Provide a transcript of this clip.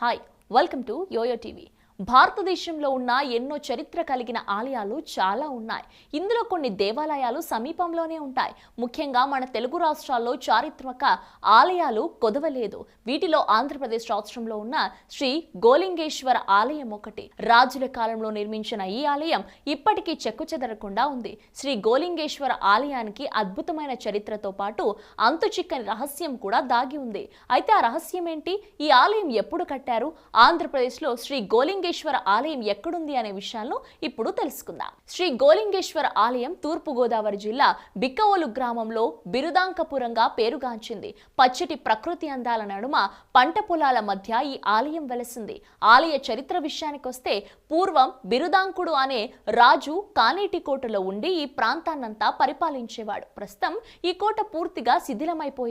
Hi, welcome to YoYo TV. భారతదేశంలో ఉన్న ఎన్నో చరిత్ర కలిగిన ఆలయాలు చాలా ఉన్నాయి. ఇందులో కొన్ని దేవాలయాలు సమీపంలోనే ఉంటాయి. ముఖ్యంగా మన తెలుగు రాష్ట్రాల్లో చారిత్రక ఆలయాలు కొదవలేదు. వీటిలో ఆంధ్రప్రదేశ్ రాష్ట్రంలో ఉన్న శ్రీ గోలింగేశ్వర ఆలయం ఒకటి. రాజుల కాలంలో నిర్మించిన ఈ ఆలయం ఇప్పటికీ చెక్కుచెదరకుండా ఉంది. శ్రీ గోలింగేశ్వర ఆలయానికి అద్భుతమైన చరిత్రతో పాటు అంతు చిక్కని రహస్యం కూడా దాగి ఉంది. అయితే ఆ రహస్యం ఏంటి? ఈ ఆలయం ఎప్పుడు కట్టారు? ఆంధ్రప్రదేశ్లో శ్రీ గోలింగేశ్వర ఆలయం ఎక్కడుంది అనే విషయాలను ఇప్పుడు తెలుసుకుందాం. శ్రీ గోలింగేశ్వర ఆలయం తూర్పు గోదావరి జిల్లా బిక్కవోలు గ్రామంలో బిరుదాంకపురంగా పేరుగాంచింది. పచ్చటి ప్రకృతి అందాల నడుమ పంట పొలాల మధ్య ఈ ఆలయం వెలసింది. ఆలయ చరిత్ర విషయానికొస్తే పూర్వం బిరుదాంకుడు అనే రాజు కానేటి కోటలో ఉండి ఈ ప్రాంతాన్నంతా పరిపాలించేవాడు. ప్రస్తుతం ఈ కోట పూర్తిగా శిథిలమైపోయింది.